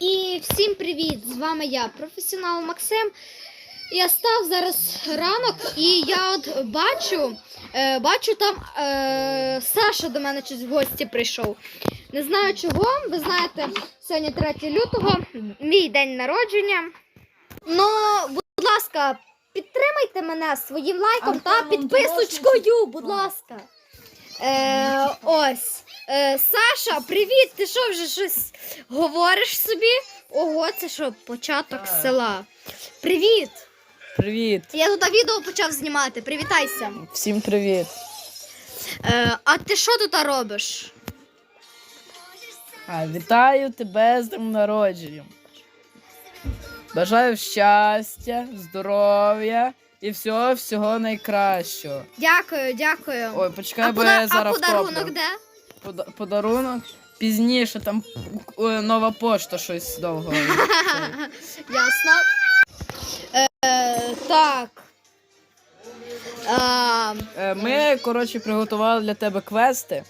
І всім привіт! З вами я, професіонал Максим. Я став зараз ранок, і я от бачу, е, бачу там е, Саша до мене щось в гості прийшов. Не знаю чого. Ви знаєте, сьогодні 3 лютого, мій день народження. Ну, будь ласка, підтримайте мене своїм лайком та підписочкою, будь ласка. Е, ось. Е, Саша, привіт! Ти що вже щось говориш собі? Ого, це що, початок села. Привіт! Привіт! Я тут відео почав знімати. Привітайся. Всім привіт! Е, а ти що тут робиш? А, вітаю тебе з днем народженням. Бажаю щастя, здоров'я і всього всього найкращого. Дякую, дякую. Ой, почекай, а, бо пода- я зараз а подарунок втоплю. де? Пода- подарунок пізніше, там е, нова пошта щось довго. Ясно. Е, так. Е, Е, Ми, коротше, приготували для тебе квести.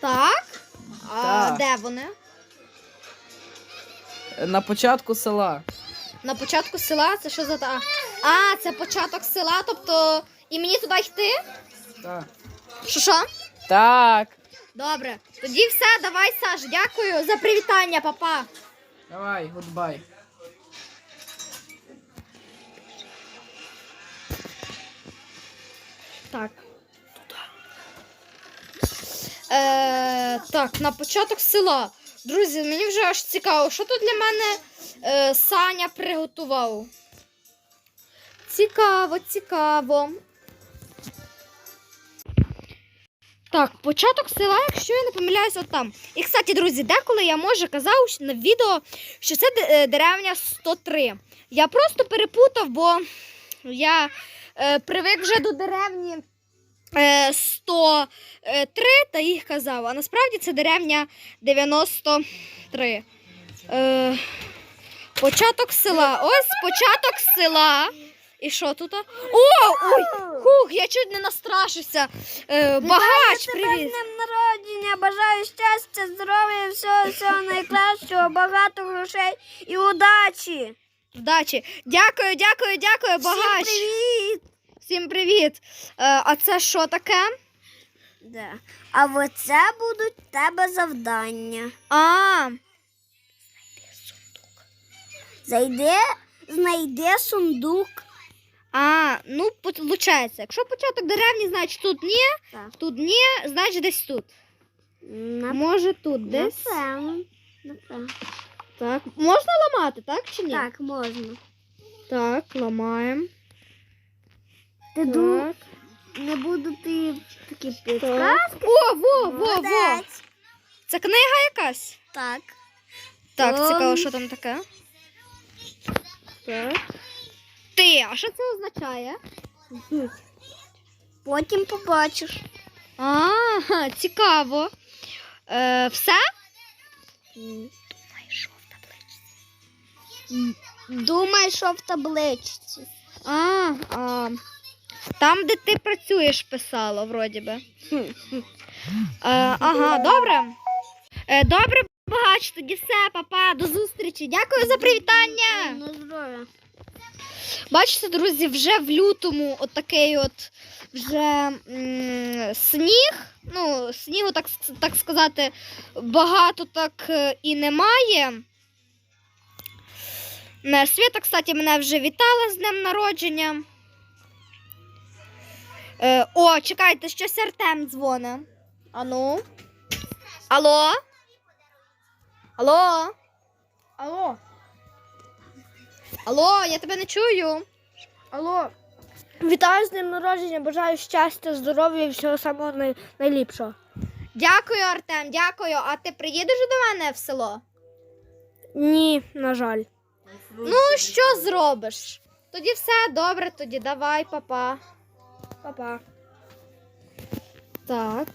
так. А Так. де вони? На початку села. На початку села це що за та. А, це початок села, тобто. І мені туди йти? Так. Що що? Так. Добре. Тоді все, давай, Саш, дякую за привітання, папа. Давай, гудбай. Так. Е, так, на початок села. Друзі, мені вже аж цікаво, що тут для мене е, Саня приготував. Цікаво, цікаво. Так, початок села, якщо я не помиляюсь, от там. І, кстати, друзі, деколи я може казав на відео, що це е, деревня 103. Я просто перепутав, бо я е, привик вже до деревні 103 та їх казав. А насправді це деревня 93. Е, початок села. Ось початок села. І що тут? О, ой! Хух, я чуть не настрашився. Е, багач, привіт. днем народження, бажаю щастя, здоров'я, всього, всього найкращого, багато грошей і удачі. Вдачі. Дякую, дякую, дякую, багач. Всім привіт! Всім привіт. Е, а це що таке? Да. А оце будуть в тебе завдання. А, Зайди, знайди сундук. а, ну, виходить, якщо початок деревні, значить тут ні, Так. тут ні, значить десь тут. Може тут десь. Напевно. Напевно. Так. Можна ламати, так чи ні? Так, можна. Так, ламаємо. Ти ду... Не буду ти такі підказки. О, во, во, во. Молодець. Це книга якась? Так. Так, Ом. цікаво, що там таке. Так. Ти, а що це означає? Потім побачиш. Ага, цікаво. Е, все? Думай, що в табличці. А, а, там, де ти працюєш, писало, вроді би. Е, ага, добре. Е, добре, багач, тоді все, папа, до зустрічі. Дякую за привітання. На здоров'я. Бачите, друзі, вже в лютому от такий от вже м, сніг. Ну, снігу, так, так сказати, багато так е, і немає. Свята, кстати, мене вже вітала з днем народження. Е, о, чекайте, щось Артем дзвонить. Ану. Алло? Алло? Алло? Алло, я тебе не чую. Алло. Вітаю з днем народження, бажаю щастя, здоров'я і всього самого най- найліпшого. Дякую, Артем, дякую. А ти приїдеш до мене в село? Ні, на жаль. Ну, що зробиш? Тоді все добре, тоді давай, папа. Па-па. Так.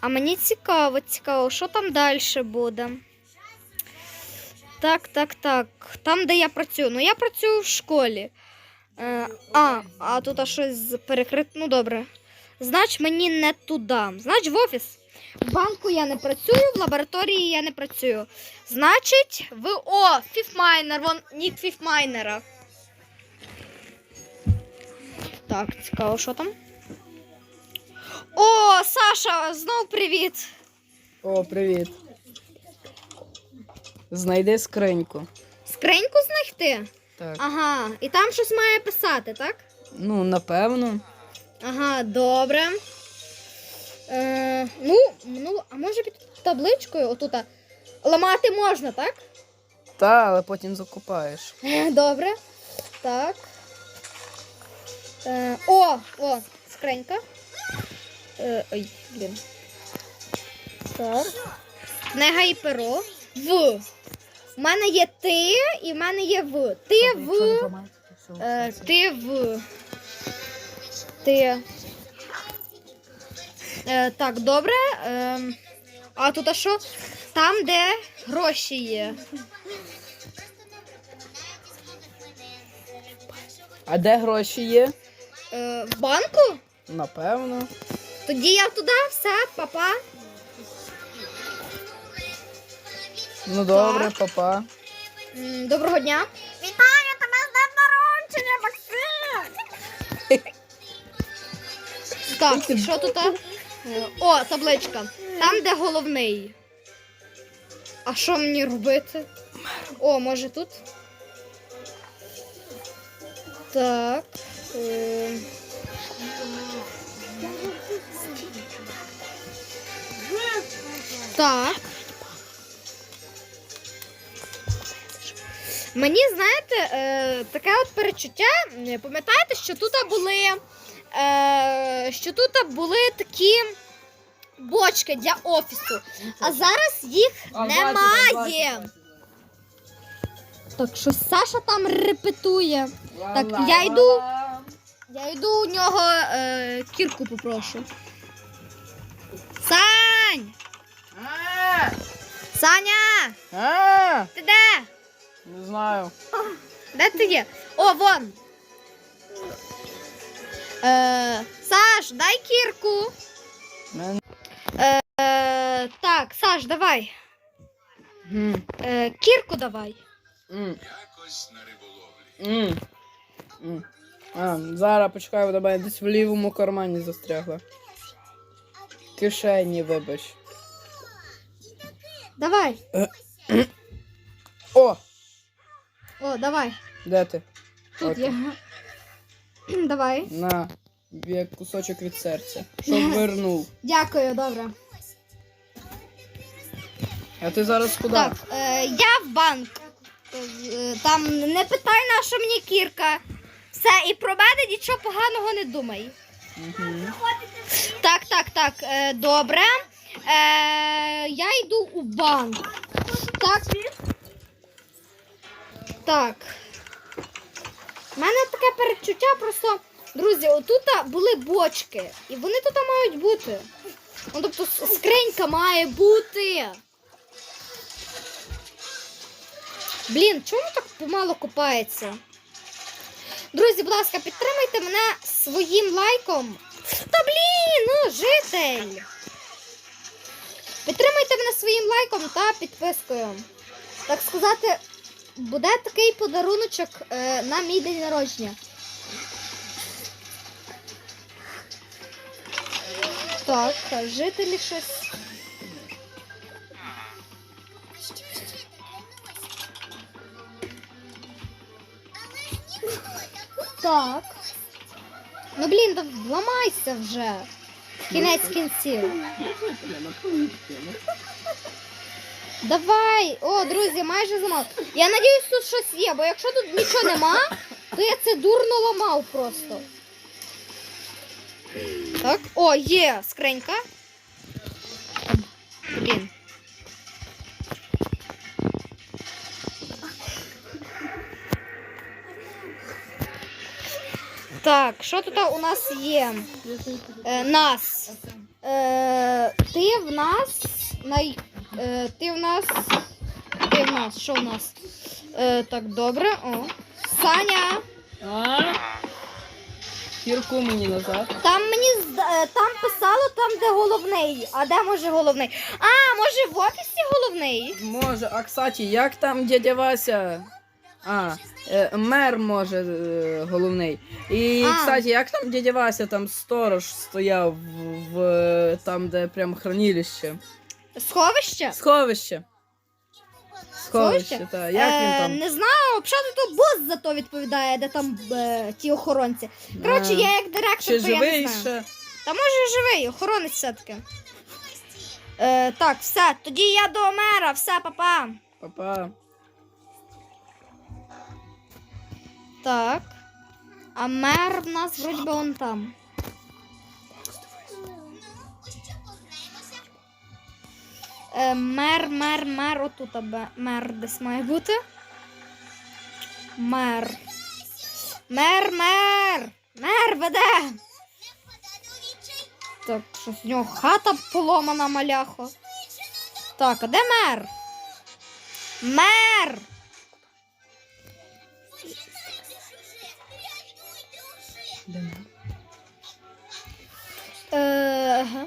А мені цікаво, цікаво, що там далі буде. Так, так, так. Там, де я працюю. Ну, я працюю в школі. Е, а, а тут аж щось перекрито. Ну добре. Знач мені не туди. Знач в офіс. В банку я не працюю, в лабораторії я не працюю. Значить, в О, фіфмайнер, вон нік фіфмайнера. Так, цікаво, що там? О, Саша, знов привіт. О, привіт. Знайди скриньку. Скриньку знайти? Так. Ага, і там щось має писати, так? Ну, напевно. Ага, добре. Е, ну, ну, а може під табличкою отут ламати можна, так? Та, але потім закупаєш. Е, Добре. Так. Е, о, о, скринька. Е, ой, блін. Так. Книга і перо. В. У мене є ти і в мене є в. Ти в. Е, ти в. Ти. Е, так, добре. Е, а тут а що? Там, де гроші є. А де гроші є? Е, в банку? Напевно. Тоді я туди, все, папа. Ну добре, Так. папа. М, Доброго дня. Вітаю тебе з днем народження, Максим! Так, і що тут? Е, О, табличка. Там, де головний. А що мені робити? О, може тут? Так. Так. Мені, знаєте, е, таке от перечуття. е, Пам'ятаєте, що тут були, е, що тут були такі бочки для офісу, а зараз їх немає. Так, щось Саша там репетує. Так, я йду. Я йду у нього е, кірку попрошу. Сань! А! Саня! А! Ти де? Не знаю. Де ти є? О, вон. Е, Саш, дай кірку. Мен... Е, так, Саш, давай. М. Е, кірку давай. М. М. М. А, зараз почекай, вона мене десь в лівому кармані застрягла. Кишені, вибач. Давай. О! О, давай. Де ти? Тут От. є. Давай. На, як кусочок від серця. Щоб вернув. Дякую, добре. А ти зараз куди? Так, е, я в банк. Е, Там не питай на що мені кірка. Все, і про мене нічого поганого не думай. Так, так, так, е, добре. Е, я йду у банк. Так. Так. У мене таке передчуття просто. Друзі, отут були бочки. І вони тут мають бути. Ну, тобто скринька має бути. Блін, чому так помало купається? Друзі, будь ласка, підтримайте мене своїм лайком. Та блін, ну, житель. Підтримайте мене своїм лайком та підпискою. Так сказати, буде такий подаруночок е, на мій день народження. Так, жителі щось. Так. Ну блін, да вламайся вже. Кінець кінців. Давай! О, друзі, майже замав. Я надіюсь, тут щось є, бо якщо тут нічого нема, то я це дурно ламав просто. Так, о, є скринька. Так, що тут у нас є? Е, нас. Е, ти в нас. Най... Е, ти в нас. Ти в нас. Що в нас? Е, так, добре. О. Саня. А? Кірку мені назад. Там мені зда- е, там писало там, де головний. А де може головний? А, може в офісі головний? Може, а кстати, як там дядя Вася? А, е, мер може е, головний. І, А. кстати, як там дядя Вася, там сторож стояв в, в там, де прям хранилище. Сховище? Сховище. Сховище, так. Як він Е, там? Не знаю, взагалі то бос за то відповідає, де там е, ті охоронці. Коротше, А, я як директор, Чи то я не живий знаю. ще? Та може живий, охоронець все-таки. Е, так, все, тоді я до мера, все, папа. Папа. Так. А мер в нас вроді би он там. Е, мер, мер, мер, отут мер десь має бути. Мер. Мер, мер! Мер веде! Так, щось в нього хата поломана маляхо. Так, а де мер? Мер! Ага.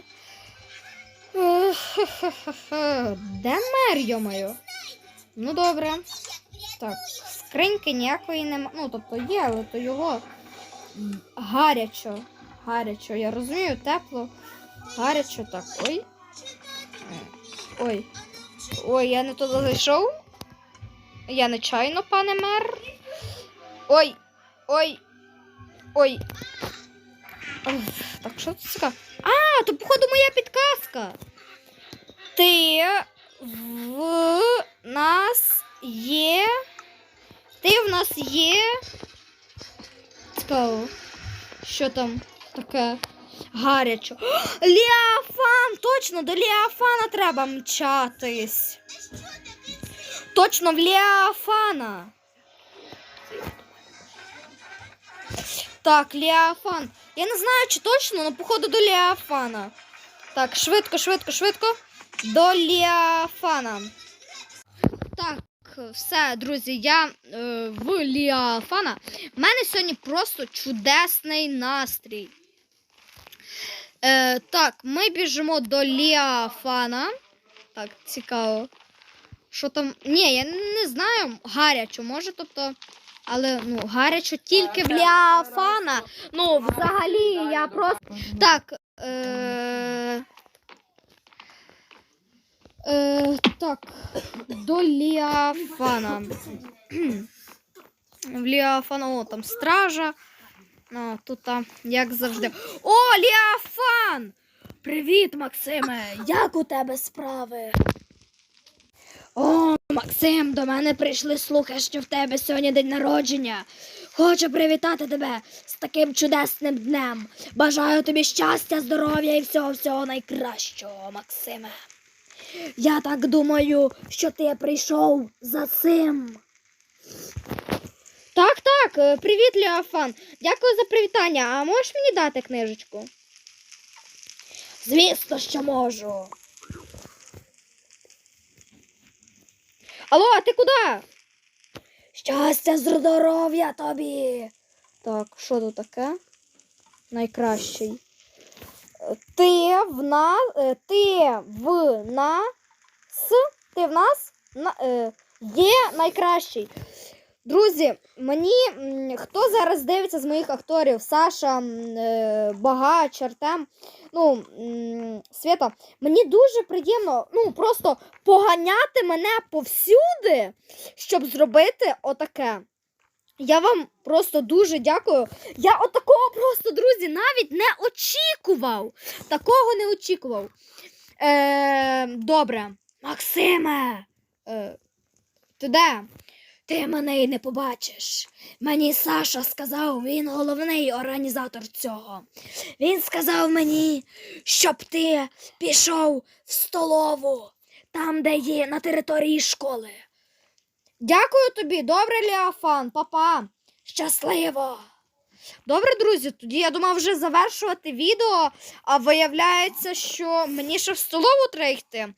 Де мер, йомаю? Ну добре. Так, скриньки ніякої нема. Ну, тобто є, але то його гарячо. Гарячо, я розумію, тепло. Гарячо, так. Ой. Ой. Ой, я не туди зайшов. Я нечайно, пане мер. Ой. Ой. Ой. Так, що це таке? А, то походу моя підказка. Ти в нас є. Ти в нас є. Цікаво. Що там таке гарячо? О, Ліафан! Точно, до Ліафана треба мчатись. Точно в Ліафана. Так, Ліафан. Я не знаю, чи точно, але походу до Ліафана. Так, швидко, швидко, швидко. До Ліафана. Так, все, друзі, я е, в Ліафана. У мене сьогодні просто чудесний настрій. Е, так, ми біжимо до Ліафана. Так, цікаво. Що там. Ні, я не знаю. Гарячо, може, тобто. Але ну, гарячо тільки в Ліафана. Ну, взагалі, я просто. Так. Е... Е, так, до Ліафана. В Ліафана, о, там стража. Ну, тут там, як завжди. О, Ліафан! Привіт, Максиме! Як у тебе справи? О, Максим, до мене прийшли слухи, що в тебе сьогодні день народження. Хочу привітати тебе з таким чудесним днем. Бажаю тобі щастя, здоров'я і всього всього найкращого, Максиме. Я так думаю, що ти прийшов за цим. Так, так, е, привіт, Леофан. Дякую за привітання. А можеш мені дати книжечку? Звісно, що можу. Алло, а ти куди? Щастя, здоров'я тобі. Так, що тут таке? Найкращий. Ти в нас. е, Ти в нас. Ти в нас на, е, є найкращий. Друзі, мені хто зараз дивиться з моїх акторів? Саша, е, Багач, Артем, ну, Свята, мені дуже приємно ну, просто поганяти мене повсюди, щоб зробити отаке. Я вам просто дуже дякую. Я отакого просто, друзі, навіть не очікував. Такого не очікував. Е, добре. Максиме, е, ти де? Ти мене й не побачиш. Мені Саша сказав, він головний організатор цього. Він сказав мені, щоб ти пішов в столову, там, де є на території школи. Дякую тобі, добре, Леофан, папа. Щасливо. Добре, друзі, тоді я думав вже завершувати відео, а виявляється, що мені ще в столову треба йти.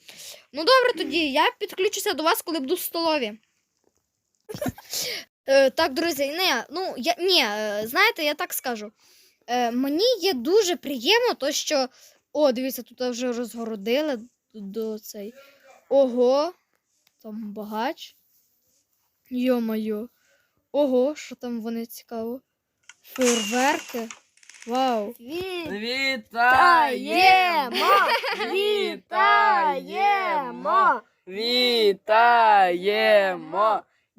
Ну добре, тоді я підключуся до вас, коли буду в столові. Е, так, друзі, не, ну я ні, е, знаєте, я так скажу. Е, мені є дуже приємно, то що. О, дивіться, тут вже розгородили до цей. Ого, там багач. Йо-моє. Ого, що там вони цікаво. Фейерверки. Вау. Вітаємо! Вітаємо! Вітаємо!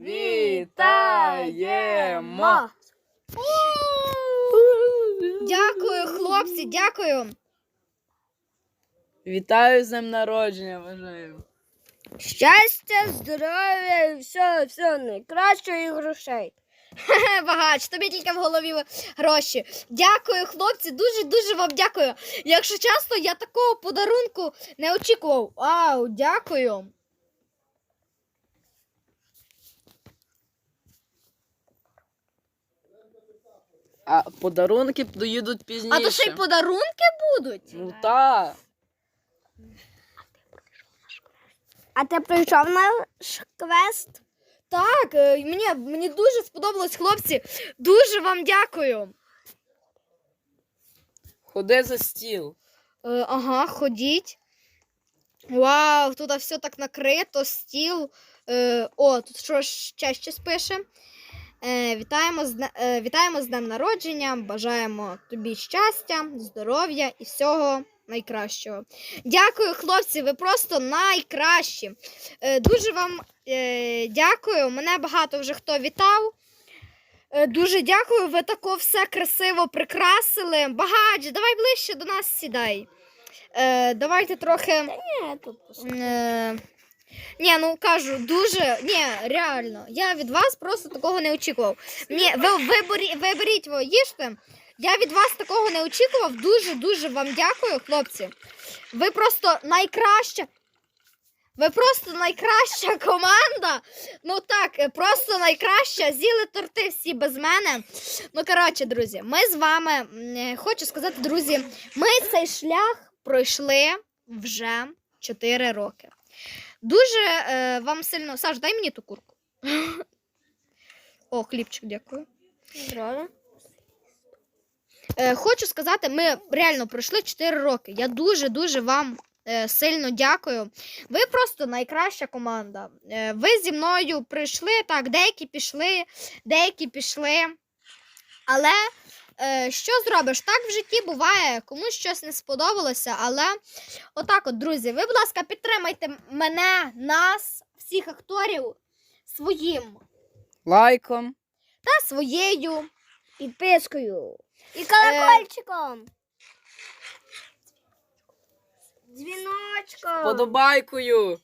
Вітаємо! Дякую, хлопці, дякую. Вітаю з днем народження, бажаю. Щастя, здоров'я і все, все найкращого і грошей. Хе, Багач, тобі тільки в голові гроші. Дякую, хлопці, дуже дуже вам дякую. Якщо чесно, я такого подарунку не очікував. Вау, дякую. А подарунки доїдуть пізніше. А то ще й подарунки будуть. Ну так. А ти прийшов наш квест? Так, е, мені, мені дуже сподобалось, хлопці. Дуже вам дякую. Ходи за стіл. Е, ага, ходіть. Вау, тут все так накрито, стіл. Е, о, тут що ще щось пише. Е, вітаємо, з, е, вітаємо з днем народження, бажаємо тобі щастя, здоров'я і всього найкращого. Дякую, хлопці, ви просто найкращі. Е, дуже вам е, дякую. Мене багато вже хто вітав. Е, Дуже дякую, ви тако все красиво прикрасили. Багач, давай ближче до нас сідай. Е, давайте трохи. Ні, тут Е, ні, ну кажу, дуже. Ні, реально. Я від вас просто такого не очікував. Ні, ви вибері, виберіть ви їжте. Я від вас такого не очікував. Дуже дуже вам дякую, хлопці. Ви просто найкраща. Ви просто найкраща команда. Ну так, просто найкраща. З'їли торти всі без мене. Ну, коротше, друзі, ми з вами хочу сказати, друзі, ми цей шлях пройшли вже 4 роки. Дуже е, вам сильно. Саш, дай мені ту курку. О, хлібчик, дякую. Здорово. Е, хочу сказати, ми реально пройшли 4 роки. Я дуже-дуже вам е, сильно дякую. Ви просто найкраща команда. Е, ви зі мною прийшли, так, деякі пішли, деякі пішли. Але е, що зробиш? Так в житті буває, комусь щось не сподобалося. Але отак, от, друзі, ви, будь ласка, підтримайте мене, нас, всіх акторів своїм Лайком. та своєю. Підпискою. І колокольчиком. Дзвіночком. Подобайкою.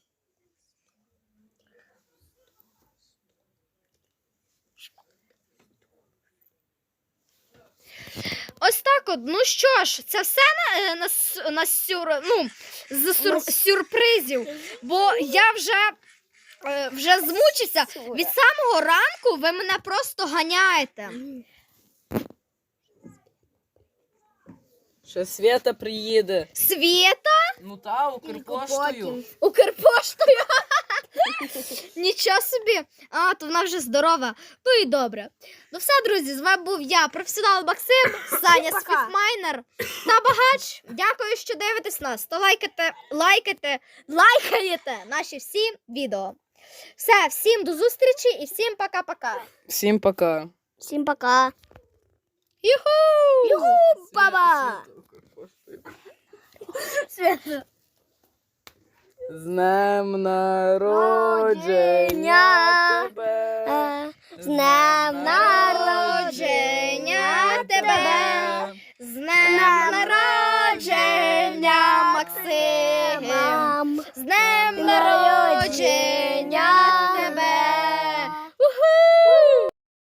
Ось так от. Ну що ж, це все на, е, на, на сюр, ну, з сюр, сюрпризів. Бо я вже, е, вже змучився. Від самого ранку ви мене просто ганяєте. Ще Свята приїде. Світа Ну та, Укрпоштою. Укрпоштою. Нічого собі. А, то вона вже здорова. Ну і добре. Ну все, друзі, з вами був я, професіонал Максим, Саня Пока. Свіфмайнер та Багач. Дякую, що дивитесь нас. Та лайкайте, лайкайте, лайкаєте наші всі відео. Все, всім до зустрічі і всім пока-пока. Всім пока. Всім пока. Юху! Юху, баба. Свято. Е, з днем народження тебе. З днем народження тебе. З днем народження Максима. З днем народження тебе.